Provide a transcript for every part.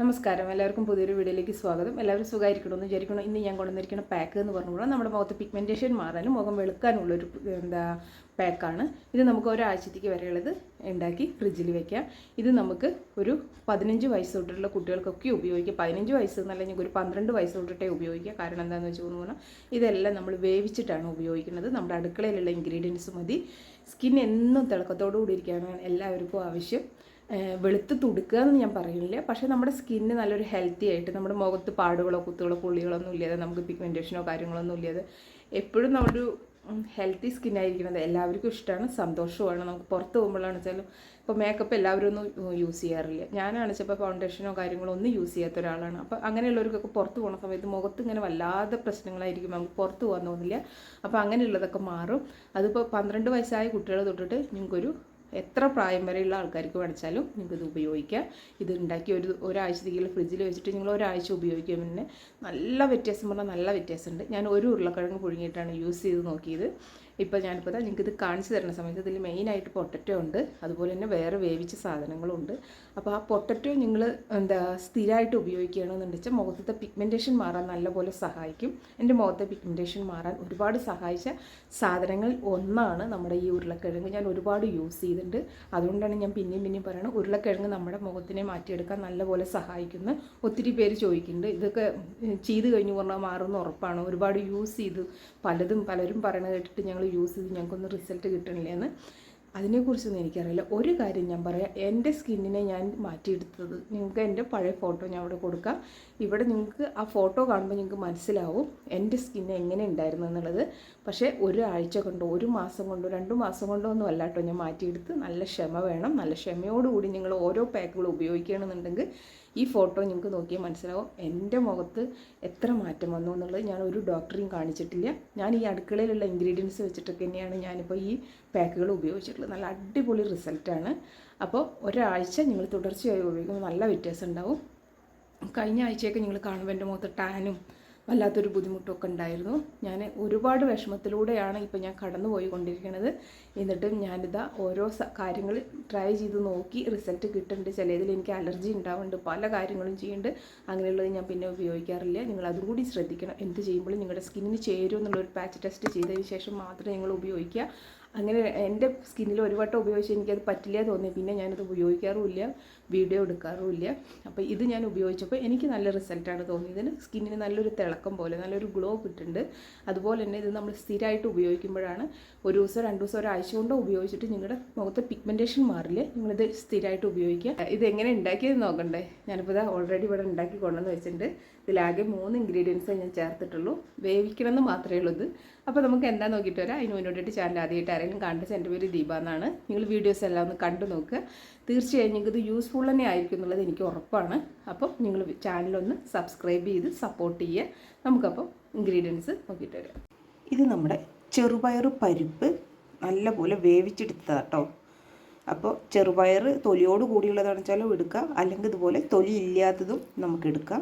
നമസ്കാരം. എല്ലാവർക്കും പുതിയൊരു വീഡിയോയിലേക്ക് സ്വാഗതം. എല്ലാവരും സുഖമായിരിക്കണമെന്ന് വിചാരിക്കണം ഇന്ന് ഞാൻ കൊണ്ടുവന്നിരിക്കുന്ന പാക്ക് എന്ന് പറഞ്ഞുകൂടാ നമ്മുടെ മുഖത്ത് പിഗ്മെന്റേഷൻ മാറാനും മുഖം വെളുക്കാനുള്ളൊരു എന്താ പാക്കാണ് ഇത് നമുക്ക് ഒരാഴ്ചത്തേക്ക് വരെയുള്ളത് ഉണ്ടാക്കി ഫ്രിഡ്ജിൽ വെക്കാം. ഇത് നമുക്ക് ഒരു പതിനഞ്ച് വയസ്സ് തൊട്ടുള്ള കുട്ടികൾക്കൊക്കെ ഉപയോഗിക്കാം. പതിനഞ്ച് വയസ്സ് എന്നല്ല ഞങ്ങൾക്ക് ഒരു പന്ത്രണ്ട് വയസ്സ് തൊട്ടിട്ടേ ഉപയോഗിക്കാം. കാരണം എന്താണെന്ന് വെച്ച് പറഞ്ഞാൽ ഇതെല്ലാം നമ്മൾ വേവിച്ചിട്ടാണ് ഉപയോഗിക്കുന്നത്. നമ്മുടെ അടുക്കളയിലുള്ള ഇൻഗ്രീഡിയൻസ് മതി. സ്കിൻ എന്നും തിളക്കത്തോടു കൂടി ഇരിക്കാനാണ് എല്ലാവർക്കും ആവശ്യം. വെളുത്ത് തുടുക്കുക ഞാൻ പറയുന്നില്ല. പക്ഷേ നമ്മുടെ സ്കിന്ന് നല്ലൊരു ഹെൽത്തി ആയിട്ട് നമ്മുടെ മുഖത്ത് പാടുകളോ കുത്തുകളോ പുള്ളികളോ ഒന്നും ഇല്ലാതെ നമുക്ക് പിഗ്മെന്റേഷനോ കാര്യങ്ങളൊന്നും ഇല്ലാതെ എപ്പോഴും നമ്മളൊരു ഹെൽത്തി സ്കിന്നായിരിക്കുന്നത് എല്ലാവർക്കും ഇഷ്ടമാണ് സന്തോഷമാണ് നമുക്ക് പുറത്ത് പോകുമ്പോഴാണ് വെച്ചാലും ഇപ്പോൾ മേക്കപ്പ് എല്ലാവരും ഒന്നും യൂസ് ചെയ്യാറില്ല. ഞാനാണ് ചിലപ്പോൾ ഫൗണ്ടേഷനോ കാര്യങ്ങളോ ഒന്നും യൂസ് ചെയ്യാത്ത ഒരാളാണ്. അപ്പോൾ അങ്ങനെയുള്ളവർക്കൊക്കെ പുറത്ത് പോകുന്ന സമയത്ത് മുഖത്ത് ഇങ്ങനെ വല്ലാതെ പ്രശ്നങ്ങളായിരിക്കും. നമുക്ക് പുറത്ത് പോകാൻ തോന്നില്ല. അപ്പോൾ അങ്ങനെയുള്ളതൊക്കെ മാറും. അതിപ്പോൾ പന്ത്രണ്ട് വയസ്സായ കുട്ടികൾ തൊട്ടിട്ട് നിങ്ങൾക്കൊരു എത്ര പ്രായം വരെയുള്ള ആൾക്കാർക്ക് വേണിച്ചാലും നിങ്ങൾക്ക് ഇത് ഉപയോഗിക്കാം. ഇത് ഉണ്ടാക്കി ഒരു ഒരാഴ്ചത്തേക്കുള്ള ഫ്രിഡ്ജിൽ വെച്ചിട്ട് നിങ്ങൾ ഒരാഴ്ച ഉപയോഗിക്കാൻ പിന്നെ നല്ല വ്യത്യാസം പറഞ്ഞാൽ നല്ല വ്യത്യാസമുണ്ട്. ഞാൻ ഒരു ഉരുളക്കിഴങ്ങ് പുഴുങ്ങിയിട്ടാണ് യൂസ് ചെയ്ത് നോക്കിയത്. ഇപ്പോൾ ഞാനിപ്പോൾ തന്നെ നിങ്ങൾക്ക് ഇത് കാണിച്ചു തരുന്ന സമയത്ത് ഇതിൽ മെയിനായിട്ട് പൊട്ടറ്റോ ഉണ്ട്. അതുപോലെ തന്നെ വേറെ വേവിച്ച സാധനങ്ങളുണ്ട്. അപ്പോൾ ആ പൊട്ടറ്റോ നിങ്ങൾ എന്താ സ്ഥിരമായിട്ട് ഉപയോഗിക്കുകയാണെന്നുണ്ടെച്ചാൽ മുഖത്തെ പിഗ്മെന്റേഷൻ മാറാൻ നല്ലപോലെ സഹായിക്കും. എന്റെ മുഖത്തെ പിഗ്മെന്റേഷൻ മാറാൻ ഒരുപാട് സഹായിച്ച സാധനങ്ങൾ ഒന്നാണ് നമ്മുടെ ഈ ഉരുളക്കിഴങ്ങ്. ഞാൻ ഒരുപാട് യൂസ് ചെയ്തിട്ടുണ്ട് അതുകൊണ്ടാണ് ഞാൻ പിന്നെയും പിന്നെയും പറയുന്നത് ഉരുളക്കിഴങ്ങ് നമ്മുടെ മുഖത്തിനെ മാറ്റിയെടുക്കാൻ നല്ലപോലെ സഹായിക്കുന്നു ഒത്തിരി പേര് ചോദിക്കുന്നുണ്ട് ഇതൊക്കെ ചെയ്ത് കഴിഞ്ഞ് പറഞ്ഞാൽ മാറുമെന്ന് ഉറപ്പാണ്. ഒരുപാട് യൂസ് ചെയ്ത്. പലതും പലരും പറയണത് കേട്ടിട്ട് ഞങ്ങൾ യൂസ് ചെയ്ത് ഞങ്ങൾക്കൊന്നും റിസൾട്ട് കിട്ടണില്ല എന്ന് അതിനെക്കുറിച്ചൊന്നും എനിക്കറിയില്ല. ഒരു കാര്യം ഞാൻ പറയാം. എന്റെ സ്കിന്നിനെ ഞാൻ മാറ്റിയെടുത്തത് നിങ്ങൾക്ക് എന്റെ പഴയ ഫോട്ടോ ഞാൻ അവിടെ കൊടുക്കാം. ഇവിടെ നിങ്ങൾക്ക് ആ ഫോട്ടോ കാണുമ്പോൾ നിങ്ങൾക്ക് മനസ്സിലാവും എന്റെ സ്കിന്ന് എങ്ങനെ ഉണ്ടായിരുന്നു എന്നുള്ളത്. പക്ഷേ ഒരാഴ്ച കൊണ്ടോ ഒരു മാസം കൊണ്ടോ രണ്ട് മാസം കൊണ്ടോ ഒന്നും അല്ല കേട്ടോ ഞാൻ മാറ്റിയെടുത്ത്. നല്ല ക്ഷമ വേണം. നല്ല ക്ഷമയോടുകൂടി നിങ്ങൾ ഓരോ പാക്കുകൾ ഉപയോഗിക്കുകയാണെന്നുണ്ടെങ്കിൽ ഈ ഫോട്ടോ നിങ്ങൾക്ക് നോക്കിയാൽ മനസ്സിലാവും എന്റെ മുഖത്ത് എത്ര മാറ്റം വന്നു എന്നുള്ളത് ഞാൻ ഒരു ഡോക്ടറെയും കാണിച്ചിട്ടില്ല. ഞാൻ ഈ അടുക്കളയിലുള്ള ഇൻഗ്രീഡിയൻസ് വെച്ചിട്ടൊക്കെ തന്നെയാണ് ഞാനിപ്പോൾ ഈ പാക്കുകൾ ഉപയോഗിച്ചിട്ടുള്ളത്. നല്ല അടിപൊളി റിസൾട്ടാണ് അപ്പോൾ ഒരാഴ്ച നിങ്ങൾ തുടർച്ചയായി ഉപയോഗിക്കുമ്പോൾ നല്ല വ്യത്യാസം ഉണ്ടാവും. കഴിഞ്ഞ ആഴ്ചയൊക്കെ നിങ്ങൾ കാണുമ്പോൾ എന്റെ മുഖത്ത് ടാനും വല്ലാത്തൊരു ബുദ്ധിമുട്ടൊക്കെ ഉണ്ടായിരുന്നു. ഞാൻ ഒരുപാട് വിഷമത്തിലൂടെയാണ് ഇപ്പോൾ ഞാൻ കടന്നു പോയിക്കൊണ്ടിരിക്കുന്നത് എന്നിട്ടും ഞാനിതാ ഓരോ കാര്യങ്ങൾ ട്രൈ ചെയ്ത് നോക്കി റിസൾട്ട് കിട്ടുന്നുണ്ട് ചിലതിൽ എനിക്ക് അലർജി ഉണ്ടാവുന്നുണ്ട്. പല കാര്യങ്ങളും ചെയ്യുന്നുണ്ട്. അങ്ങനെയുള്ളത് ഞാൻ പിന്നെ ഉപയോഗിക്കാറില്ല. നിങ്ങൾ അതും കൂടി ശ്രദ്ധിക്കണം. എന്ത് ചെയ്യുമ്പോഴും നിങ്ങളുടെ സ്കിന്നിന് ചേരും എന്നുള്ളൊരു പാച്ച് ടെസ്റ്റ് ചെയ്തതിന് ശേഷം മാത്രമേ നിങ്ങൾ ഉപയോഗിക്കുക. അങ്ങനെ എന്റെ സ്കിന്നിൽ ഒരു വട്ടം ഉപയോഗിച്ച് എനിക്കത് പറ്റില്ല തോന്നി. പിന്നെ ഞാനത് ഉപയോഗിക്കാറുമില്ല വീഡിയോ എടുക്കാറുമില്ല. അപ്പോൾ ഇത് ഞാൻ ഉപയോഗിച്ചപ്പോൾ എനിക്ക് നല്ല റിസൾട്ടാണ് തോന്നിയതിന് സ്കിന്നിന് നല്ലൊരു തിളക്കം പോലെ നല്ലൊരു ഗ്ലോ കിട്ടുന്നുണ്ട്. അതുപോലെ തന്നെ ഇത് നമ്മൾ സ്ഥിരമായിട്ട് ഉപയോഗിക്കുമ്പോഴാണ് ഒരു ദിവസം രണ്ട് ദിവസം ഒരാഴ്ച കൊണ്ടോ ഉപയോഗിച്ചിട്ട് നിങ്ങളുടെ മുഖത്തെ പിഗ്മെന്റേഷൻ മാറില്ല നിങ്ങളിത് സ്ഥിരമായിട്ട് ഉപയോഗിക്കുക. ഇത് എങ്ങനെ ഉണ്ടാക്കിയത് നോക്കണ്ടേ? ഞാനിപ്പോൾ ഇത് ഓൾറെഡി ഇവിടെ ഉണ്ടാക്കി കൊണ്ടുവന്ന് വെച്ചിട്ടുണ്ട്. ഇതിലാകെ മൂന്ന് ഇൻഗ്രീഡിയൻസേ ഞാൻ ചേർത്തിട്ടുള്ളൂ. വേവിക്കണം എന്ന് മാത്രമേ ഉള്ളൂ ഇത്. അപ്പോൾ നമുക്ക് എന്താ നോക്കിയിട്ട് വരാം. അതിന് മുന്നോട്ടിട്ട് ചാനൽ ആദ്യമായിട്ട് ആരെങ്കിലും കണ്ടിച്ച് എന്റെ പേര് ദീപ എന്നാണ്. നിങ്ങൾ വീഡിയോസ് എല്ലാം ഒന്ന് കണ്ടു നോക്കുക. തീർച്ചയായും നിങ്ങൾക്ക് ഇത് യൂസ്ഫുൾ തന്നെ ആയിരിക്കും എന്നുള്ളത് എനിക്ക് ഉറപ്പാണ്. അപ്പോൾ നിങ്ങൾ ചാനലൊന്ന് സബ്സ്ക്രൈബ് ചെയ്ത് സപ്പോർട്ട് ചെയ്യുക. നമുക്കപ്പോൾ ഇൻഗ്രീഡിയൻസ് നോക്കിയിട്ട് വരാം. ഇത് നമ്മുടെ ചെറുപയർ പരിപ്പ് നല്ലപോലെ വേവിച്ചെടുത്തതാണ് കേട്ടോ അപ്പോൾ ചെറുപയർ തൊലിയോട് കൂടിയുള്ളതാണെന്ന് വെച്ചാലും എടുക്കുക അല്ലെങ്കിൽ ഇതുപോലെ തൊലി ഇല്ലാത്തതും നമുക്ക് എടുക്കാം.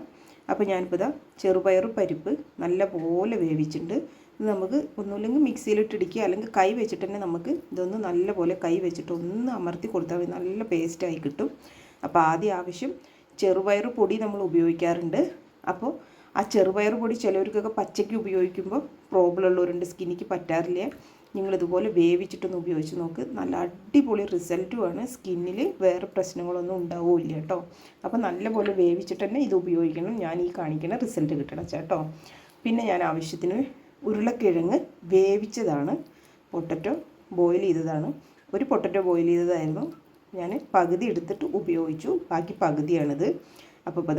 അപ്പോൾ ഞാനിപ്പോൾ ഇതാ ചെറുപയർ പരിപ്പ് നല്ലപോലെ വേവിച്ചിട്ടുണ്ട്. ഇത് നമുക്ക് ഒന്നുമില്ലെങ്കിൽ മിക്സിയിലിട്ട് ഇടിക്കുക അല്ലെങ്കിൽ കൈ വെച്ചിട്ട് തന്നെ നമുക്ക് ഇതൊന്ന് നല്ലപോലെ കൈ വെച്ചിട്ട് ഒന്ന് അമർത്തി കൊടുത്താൽ മതി. നല്ല പേസ്റ്റായി കിട്ടും. അപ്പോൾ ആദ്യ ആവശ്യം ചെറുപയർ പൊടി നമ്മൾ ഉപയോഗിക്കാറുണ്ട്. അപ്പോൾ ആ ചെറുപയർ പൊടി ചിലവർക്കൊക്കെ പച്ചയ്ക്ക് ഉപയോഗിക്കുമ്പോൾ പ്രോബ്ലം ഉള്ളവരുണ്ട് സ്കിന്നിക്ക് പറ്റാറില്ല. നിങ്ങളിതുപോലെ വേവിച്ചിട്ടൊന്ന് ഉപയോഗിച്ച് നോക്ക്. നല്ല അടിപൊളി റിസൾട്ടുമാണ് സ്കിന്നിൽ വേറെ പ്രശ്നങ്ങളൊന്നും ഉണ്ടാവില്ല കേട്ടോ. അപ്പോൾ നല്ലപോലെ വേവിച്ചിട്ട് തന്നെ ഇത് ഉപയോഗിക്കണം. ഞാൻ ഈ കാണിക്കുന്ന റിസൾട്ട് കിട്ടണം ചേട്ടോ പിന്നെ ഞാൻ ആവശ്യത്തിന് ഉരുളക്കിഴങ്ങ് വേവിച്ചതാണ്. പൊട്ടറ്റോ ബോയിൽ ചെയ്തതാണ്. ഒരു പൊട്ടറ്റോ ബോയിൽ ചെയ്തതായിരുന്നു. ഞാൻ പകുതി എടുത്തിട്ട് ഉപയോഗിച്ചു. ബാക്കി പകുതിയാണിത്. അപ്പോൾ ഇപ്പോൾ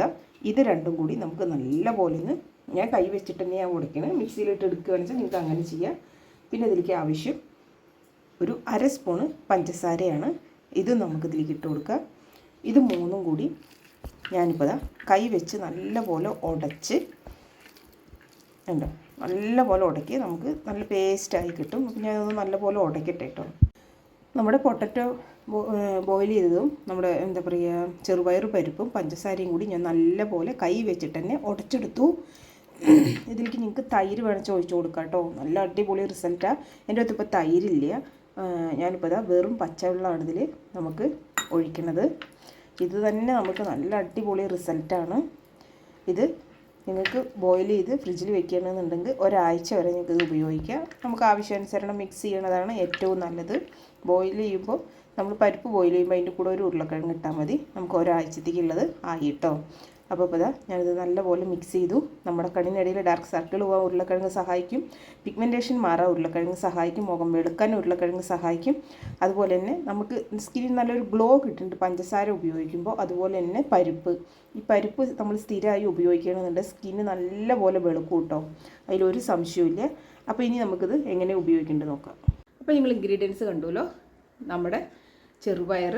ഇതാ രണ്ടും കൂടി നമുക്ക് നല്ല പോലെ ഒന്ന് ഞാൻ കൈ വെച്ചിട്ട് തന്നെയാണ് ഉടയ്ക്കണത് മിക്സിയിലിട്ട് എടുക്കുകയാണെന്ന് വെച്ചാൽ നിങ്ങൾക്ക് അങ്ങനെ ചെയ്യാം. പിന്നെ ഇതിലേക്ക് ആവശ്യം ഒരു അര സ്പൂണ് പഞ്ചസാരയാണ്. ഇത് നമുക്ക് ഇതിലേക്ക് ഇട്ട് കൊടുക്കാം ഇത് മൂന്നും കൂടി ഞാനിപ്പോൾ കൈ വെച്ച് നല്ലപോലെ ഉടച്ച് ഉണ്ടോ നല്ലപോലെ ഉടക്കി നമുക്ക് നല്ല പേസ്റ്റായി കിട്ടും. അപ്പം നല്ല നല്ലപോലെ ഉടക്കട്ടെ കേട്ടോ നമ്മുടെ പൊട്ടറ്റോ ബോയിൽ ചെയ്തതും നമ്മുടെ എന്താ പറയുക ചെറുപയർ പരിപ്പും പഞ്ചസാരയും കൂടി ഞാൻ നല്ലപോലെ കൈ വെച്ചിട്ട് തന്നെ ഉടച്ചെടുത്തു ഇതിലേക്ക് നിങ്ങൾക്ക് തൈര് വേണമെങ്കിൽ ചോദിച്ചു കൊടുക്കാം കേട്ടോ. നല്ല അടിപൊളി റിസൾട്ടാണ് എന്റെ അടുത്ത് ഇപ്പോൾ തൈരില്ല. ഞാനിപ്പോൾ ഇതാ വെറും പച്ചവെള്ളമാണ് ഇതിൽ നമുക്ക് ഒഴിക്കണത്. ഇത് തന്നെ നമുക്ക് നല്ല അടിപൊളി റിസൾട്ടാണ് ഇത് നിങ്ങൾക്ക് ബോയിൽ ചെയ്ത് ഫ്രിഡ്ജിൽ വെക്കണമെന്നുണ്ടെങ്കിൽ ഒരാഴ്ച വരെ നിങ്ങൾക്ക് ഇത് ഉപയോഗിക്കാം. നമുക്ക് ആവശ്യാനുസരണം മിക്സ് ചെയ്യണതാണ് ഏറ്റവും നല്ലത്. ബോയിൽ ചെയ്യുമ്പോൾ നമ്മൾ പരിപ്പ് ബോയിൽ ചെയ്യുമ്പോൾ അതിന്റെ കൂടെ ഒരു ഉരുളക്കിഴങ്ങ് ഇട്ടാൽ മതി. നമുക്ക് ഒരാഴ്ചത്തേക്കുള്ളത് ആയി കേട്ടോ അപ്പോൾ അപ്പോൾ ഞാനിത് നല്ലപോലെ മിക്സ് ചെയ്തു. നമ്മുടെ കണ്ണിനിടയിൽ ഡാർക്ക് സർക്കിൾ പോകാൻ ഉരുളക്കിഴങ്ങ് സഹായിക്കും. പിഗ്മെന്റേഷൻ മാറാൻ ഉരുളക്കിഴങ്ങ് സഹായിക്കും. മുഖം വെളുക്കാൻ ഉരുളക്കിഴങ്ങ് സഹായിക്കും. അതുപോലെ തന്നെ നമുക്ക് സ്കിന്നിൽ നല്ലൊരു ഗ്ലോ കിട്ടുന്നുണ്ട്. പഞ്ചസാര ഉപയോഗിക്കുമ്പോൾ അതുപോലെ തന്നെ പരിപ്പ്. ഈ പരിപ്പ് നമ്മൾ സ്ഥിരമായി ഉപയോഗിക്കണമെന്നുണ്ടെങ്കിൽ സ്കിന്ന് നല്ലപോലെ വെളുക്കും കേട്ടോ. അതിലൊരു സംശയമില്ല അപ്പോൾ ഇനി നമുക്കിത് എങ്ങനെ ഉപയോഗിക്കേണ്ടത് നോക്കാം. അപ്പോൾ നിങ്ങൾ ഇൻഗ്രീഡിയൻസ് കണ്ടുല്ലോ. നമ്മുടെ ചെറുപയർ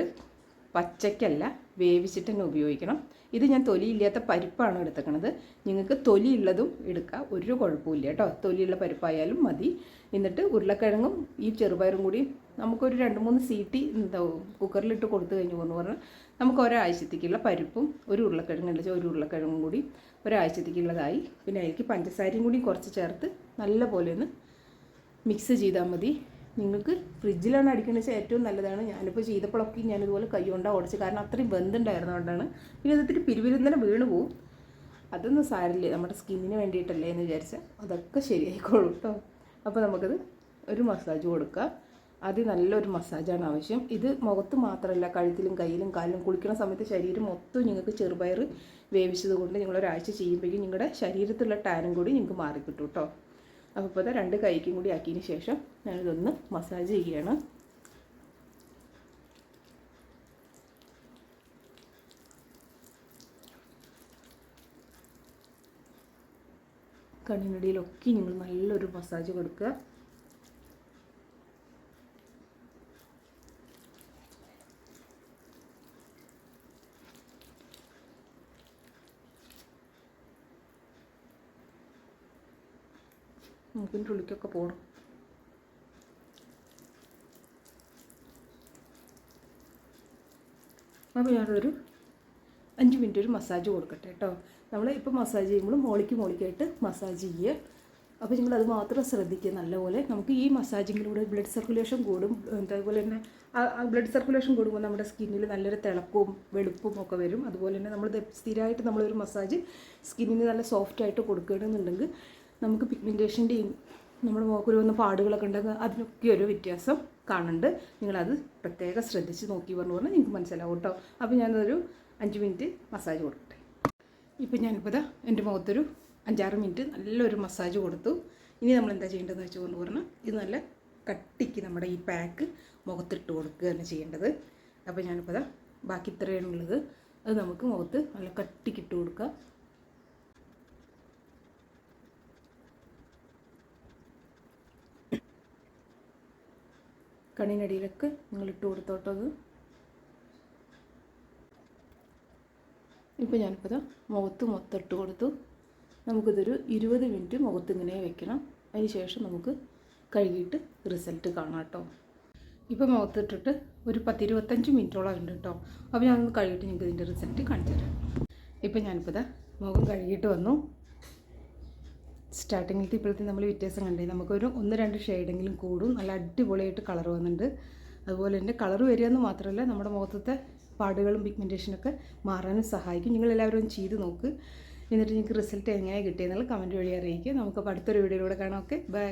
പച്ചക്കല്ല വേവിച്ചിട്ട് തന്നെ ഉപയോഗിക്കണം. ഇത് ഞാൻ തൊലിയില്ലാത്ത പരിപ്പാണ് എടുത്തേക്കണത്. നിങ്ങൾക്ക് തൊലിയുള്ളതും എടുക്കാം. ഒരു കുഴപ്പമില്ല കേട്ടോ. തൊലിയുള്ള പരിപ്പായാലും മതി. എന്നിട്ട് ഉരുളക്കിഴങ്ങും ഈ ചെറുപയറും കൂടി നമുക്കൊരു രണ്ട് മൂന്ന് സീറ്റി എന്താ കുക്കറിലിട്ട് കൊടുത്തു കഴിഞ്ഞു എന്ന് പറഞ്ഞാൽ നമുക്ക് ഒരാഴ്ചത്തേക്കുള്ള പരിപ്പും ഒരു ഉരുളക്കിഴങ്ങ് ഉണ്ടെച്ചാൽ ഒരു ഉരുളക്കിഴങ്ങും കൂടി ഒരാഴ്ചത്തേക്കുള്ളതായി. പിന്നെ അതിലേക്ക് പഞ്ചസാരയും കൂടി കുറച്ച് ചേർത്ത് നല്ല പോലെ ഒന്ന് മിക്സ് ചെയ്താൽ മതി. നിങ്ങൾക്ക് ഫ്രിഡ്ജിലാണ് അടിക്കുന്നത് വെച്ചാൽ ഏറ്റവും നല്ലതാണ്. ഞാനിപ്പോൾ ചെയ്തപ്പോഴൊക്കെ ഞാനിതുപോലെ കൈ കൊണ്ടാണ് ഉടച്ച് കാരണം അത്രയും ബന്ധമുണ്ടായിരുന്നതുകൊണ്ടാണ് പിന്നെ അതിത്തിരി പിരിവിരുന്നനെ വീണ് പോവും. അതൊന്നും സാരില്ല നമ്മുടെ സ്കിന്നിന് വേണ്ടിയിട്ടല്ലേ എന്ന് വിചാരിച്ചാൽ അതൊക്കെ ശരിയായിക്കോളും കേട്ടോ. അപ്പോൾ നമുക്കത് ഒരു മസാജ് കൊടുക്കാം. ആദ്യം നല്ലൊരു മസാജാണ് ആവശ്യം. ഇത് മുഖത്ത് മാത്രമല്ല കഴുത്തിലും കയ്യിലും കാലിലും കുളിക്കുന്ന സമയത്ത് ശരീരം മൊത്തം നിങ്ങൾക്ക് ചെറുപയർ വേവിച്ചത് കൊണ്ട് നിങ്ങളൊരാഴ്ച ചെയ്യുമ്പോഴേക്കും നിങ്ങളുടെ ശരീരത്തിലുള്ള ടാനും കൂടി നിങ്ങൾക്ക് മാറിക്കിട്ടും കേട്ടോ. അപ്പോൾ ഇപ്പോൾ രണ്ട് കൈക്കും കൂടി ആക്കിയതിന് ശേഷം ഞാനിതൊന്ന് മസാജ് ചെയ്യുകയാണ് കണ്ണിനടിയിലൊക്കെ നിങ്ങൾ നല്ലൊരു മസാജ് കൊടുക്കുക. മൂക്കിന്റെ ഉള്ളിക്കൊക്കെ പോകണം അപ്പോൾ ഞാനൊരു അഞ്ച് മിനിറ്റ് ഒരു മസാജ് കൊടുക്കട്ടെ കേട്ടോ. നമ്മൾ ഇപ്പോൾ മസാജ് ചെയ്യുമ്പോൾ മോളിക്ക് മോളിക്കായിട്ട് മസാജ് ചെയ്യുക. അപ്പോൾ നിങ്ങൾ അത് മാത്രം ശ്രദ്ധിക്കുക. നല്ലപോലെ നമുക്ക് ഈ മസാജിങ്ങിലൂടെ ബ്ലഡ് സർക്കുലേഷൻ കൂടും. അതുപോലെ തന്നെ ബ്ലഡ് സർക്കുലേഷൻ കൂടുമ്പോൾ നമ്മുടെ സ്കിന്നിൽ നല്ലൊരു തിളക്കവും വെളുപ്പും ഒക്കെ വരും. അതുപോലെ തന്നെ നമ്മൾ സ്ഥിരമായിട്ട് നമ്മളൊരു മസാജ് സ്കിന്നിന് നല്ല സോഫ്റ്റ് ആയിട്ട് നമുക്ക് പിഗ്മെന്റേഷന്റെയും നമ്മുടെ മുഖക്കുരു വന്ന പാടുകളൊക്കെ ഉണ്ടെങ്കിൽ അതിനൊക്കെ ഒരു വ്യത്യാസം കാണുന്നുണ്ട്. നിങ്ങളത് പ്രത്യേകം ശ്രദ്ധിച്ച് നോക്കി പറഞ്ഞു പറഞ്ഞാൽ നിങ്ങൾക്ക് മനസ്സിലാവും കേട്ടോ. അപ്പോൾ ഞാനതൊരു അഞ്ച് മിനിറ്റ് മസാജ് കൊടുക്കട്ടെ. ഇപ്പം ഞാനിപ്പോൾ ഇതാ എന്റെ മുഖത്തൊരു അഞ്ചാറ് മിനിറ്റ് നല്ലൊരു മസാജ് കൊടുത്തു. ഇനി നമ്മൾ എന്താ ചെയ്യേണ്ടതെന്ന് വെച്ച് കൊണ്ട് പറഞ്ഞാൽ ഇത് നല്ല കട്ടിക്ക് നമ്മുടെ ഈ പാക്ക് മുഖത്തിട്ട് കൊടുക്കുക തന്നെ ചെയ്യേണ്ടത്. അപ്പോൾ ഞാനിപ്പോൾ ഇതാ ബാക്കി ഇത്രയാണുള്ളത് അത് നമുക്ക് മുഖത്ത് നല്ല കട്ടിക്കിട്ട് കൊടുക്കുക. കണ്ണിനടിയിലൊക്കെ നിങ്ങൾ ഇട്ട് കൊടുത്തോട്ടത് ഇപ്പോൾ ഞാനിപ്പോൾ മുഖത്ത് മൊത്തം ഇട്ട് കൊടുത്തു. നമുക്കിതൊരു ഇരുപത് മിനിറ്റ് മുഖത്ത് ഇങ്ങനെ വെക്കണം. അതിന് ശേഷം നമുക്ക് കഴുകിയിട്ട് റിസൾട്ട് കാണാം കേട്ടോ. ഇപ്പോൾ മുഖത്തിട്ടിട്ട് ഒരു പത്തിരുപത്തഞ്ച് മിനിറ്റോളം ഉണ്ട് കേട്ടോ. അപ്പോൾ ഞാനൊന്ന് കഴുകിയിട്ട് നിങ്ങൾക്ക് ഇതിന്റെ റിസൾട്ട് കാണിച്ചു തരാം. ഇപ്പോൾ ഞാനിപ്പോൾ മുഖം കഴുകിയിട്ട് വന്നു. സ്റ്റാർട്ടിങ്ങിലത്തെ ഇപ്പോഴത്തെ നമ്മൾ വ്യത്യാസം കണ്ടേ നമുക്കൊരു ഒന്ന് രണ്ട് ഷെയ്ഡെങ്കിലും കൂടും നല്ല അടിപൊളിയായിട്ട് കളർ വന്നിട്ടുണ്ട്. അതുപോലെ തന്നെ കളർ വരിക എന്ന് മാത്രമല്ല നമ്മുടെ മുഖത്തത്തെ പാടുകളും പിഗ്മെന്റേഷനൊക്കെ മാറാനും സഹായിക്കും. ഒന്ന് ചെയ്ത് നോക്ക്. എന്നിട്ട് നിങ്ങൾക്ക് റിസൾട്ട് എങ്ങനെയാണ് കിട്ടിയെന്നുള്ള കമന്റ് വഴി അറിയിക്കുക. നമുക്കപ്പോൾ അടുത്തൊരു വീഡിയോയിലൂടെ കാണാം. Okay bye